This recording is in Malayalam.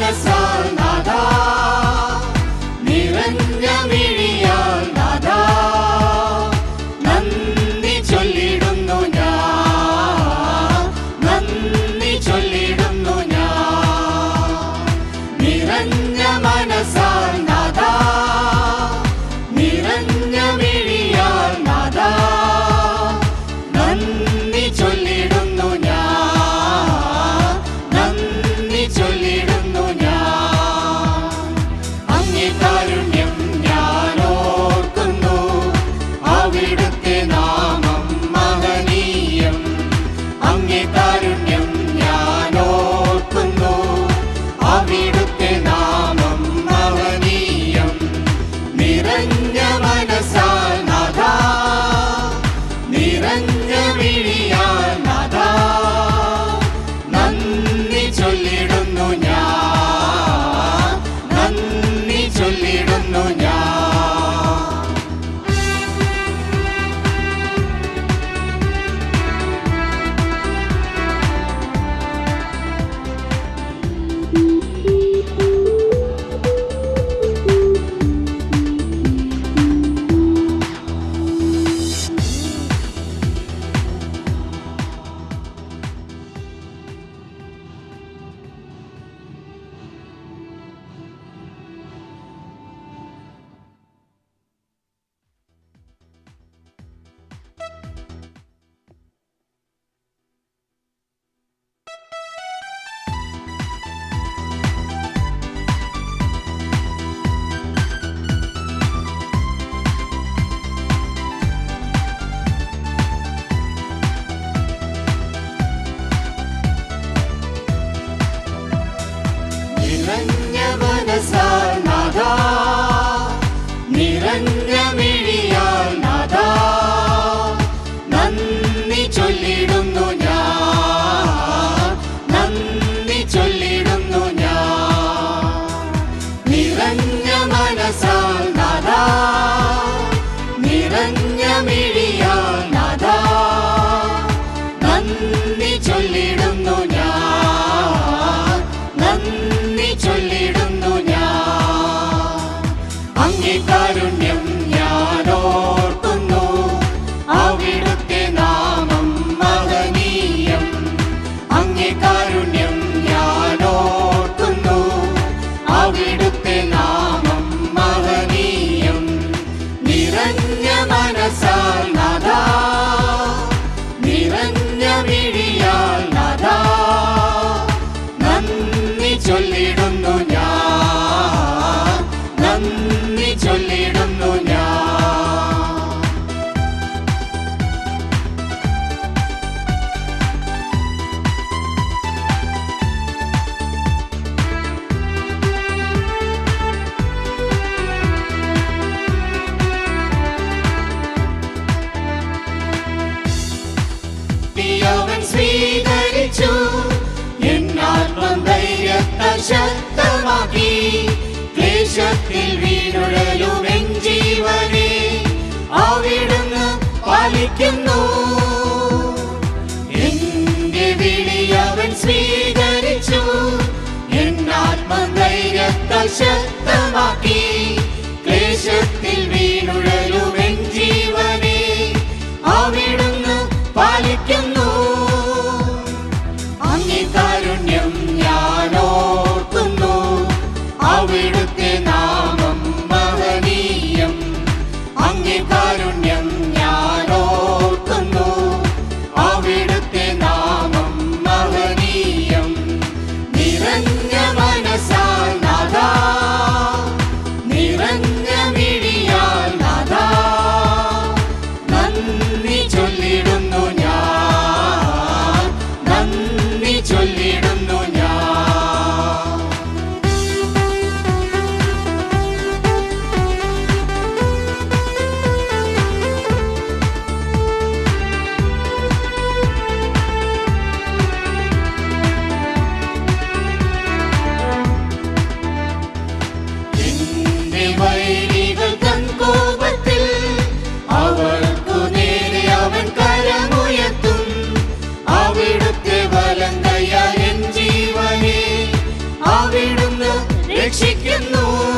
മനസാൽ നാഥ നിറഞ്ഞ മിഴിയാൽ നാഥ നന്ദി ഞാൻ. നന്ദി ചൊല്ലിടുന്നു ഞാൻ. നിറഞ്ഞ നന്ദി ചൊല്ലിടും. വിളിക്കുന്നു. എന്റെ വിളി അവൻ സ്വീകരിച്ചു. എന്നാത്മധൈര്യത്താൽ ശക്തമാക്കി. ക്ലേശത്തിൽ വീണ te olvido. പറയുന്നു